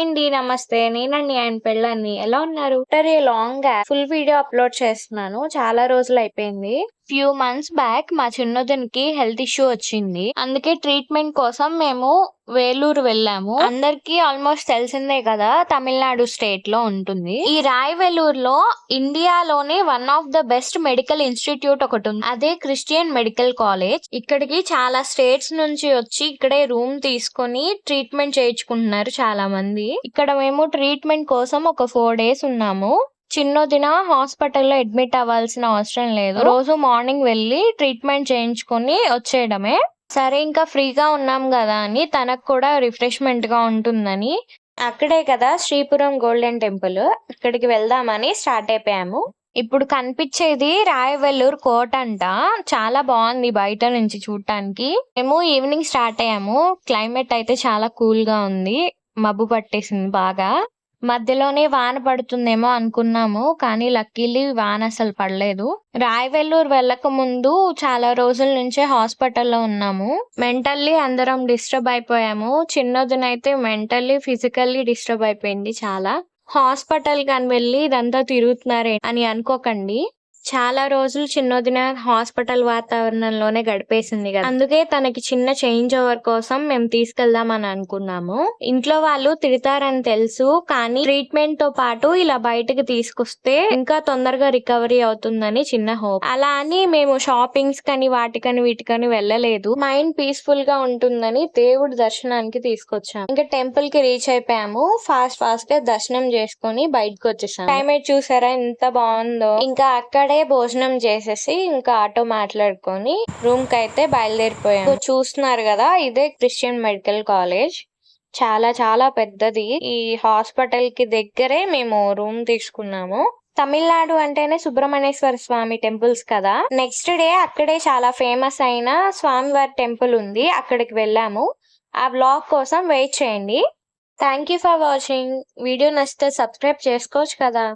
అండి నమస్తే. నేనండి ఆయన పెళ్ళాన్ని ఎలా ఉన్నారు? After a long full video upload చేస్తున్నాను. చాలా రోజులు అయిపోయింది. ఫ్యూ మంత్స్ బ్యాక్ మా చిన్నోదనికి హెల్త్ ఇష్యూ వచ్చింది. అందుకే ట్రీట్మెంట్ కోసం మేము వేలూరు వెళ్ళాము. అందరికి ఆల్మోస్ట్ తెలిసిందే కదా తమిళనాడు స్టేట్లో ఉంటుంది. ఈ రాయవెలూరులో ఇండియాలోనే one of the best medical institute ఒకటి ఉంది. అదే క్రిస్టియన్ మెడికల్ కాలేజ్ ఇక్కడికి చాలా స్టేట్స్ నుంచి వచ్చి ఇక్కడే రూమ్ తీసుకొని ట్రీట్మెంట్ చేయించుకుంటున్నారు చాలా మంది ఇక్కడ మేము ట్రీట్మెంట్ కోసం ఒక ఫోర్ డేస్ ఉన్నాము. చిన్నదిన హాస్పిటల్లో అడ్మిట్ అవ్వాల్సిన అవసరం లేదు. రోజు మార్నింగ్ వెళ్ళి ట్రీట్మెంట్ చేయించుకొని వచ్చేయడమే. సరే ఇంకా ఫ్రీగా ఉన్నాం కదా అని తనకు కూడా రిఫ్రెష్మెంట్గా ఉంటుందని. అక్కడే కదా శ్రీపురం గోల్డెన్ టెంపుల్. ఇక్కడికి వెళ్దామని స్టార్ట్ అయిపోయాము. ఇప్పుడు కనిపించేది రాయవెల్లూరు కోట అంట. చాలా బాగుంది బయట నుంచి చూడటానికి మేము ఈవినింగ్ స్టార్ట్ అయ్యాము. క్లైమేట్ అయితే చాలా కూల్గా ఉంది. మబ్బు పట్టేసింది బాగా. మధ్యలోనే వాన పడుతుందేమో అనుకున్నాము కానీ లక్కీలీ వాన అసలు పడలేదు. రాయవెల్లూరు వెళ్ళక ముందు చాలా రోజుల నుంచే హాస్పిటల్లో ఉన్నాము. మెంటల్లీ అందరం డిస్టర్బ్ అయిపోయాము. చిన్నదినైతే మెంటల్లీ ఫిజికల్లీ డిస్టర్బ్ అయిపోయింది చాలా. హాస్పిటల్ కానీ వెళ్ళి ఇదంతా తిరుగుతున్నారే అని అనుకోకండి. చాలా రోజులు చిన్నదిన హాస్పిటల్ వాతావరణంలోనే గడిపేసింది కదా. అందుకే తనకి చిన్న చేంజ్ ఓవర్ కోసం మేము తీసుకెళ్దాం అని అనుకున్నాము. ఇంట్లో వాళ్ళు తిడతారని తెలుసు కానీ ట్రీట్మెంట్తో పాటు ఇలా బయటకు తీసుకొస్తే ఇంకా తొందరగా రికవరీ అవుతుందని చిన్న హోప్. అలా అని మేము షాపింగ్స్ కని వాటికని వీటికని వెళ్ళలేదు. మైండ్ పీస్ఫుల్గా ఉంటుందని దేవుడి దర్శనానికి తీసుకొచ్చాము ఇంకా టెంపుల్కి రీచ్ అయిపోయాము. ఫాస్ట్ ఫాస్ట్గా దర్శనం చేసుకొని బయటకు వచ్చేసాము క్లైమేట్ చూసారా ఎంత బాగుందో. ఇంకా అక్కడే అక్కడే భోజనం చేసేసి ఇంకా ఆటో మాట్లాడుకొని రూమ్కి అయితే బయలుదేరిపోయాము చూస్తున్నారు కదా ఇదే క్రిస్టియన్ మెడికల్ కాలేజ్ చాలా చాలా పెద్దది. ఈ హాస్పిటల్కి దగ్గరే మేము రూమ్ తీసుకున్నాము. తమిళనాడు అంటేనే సుబ్రహ్మణ్యేశ్వర స్వామి టెంపుల్స్ కదా. నెక్స్ట్ డే అక్కడే చాలా ఫేమస్ అయిన స్వామివారి టెంపుల్ ఉంది. అక్కడికి వెళ్ళాము. ఆ బ్లాగ్ కోసం వెయిట్ చేయండి. Thank you for watching video నచ్చితే సబ్స్క్రైబ్ చేసుకోవచ్చు కదా.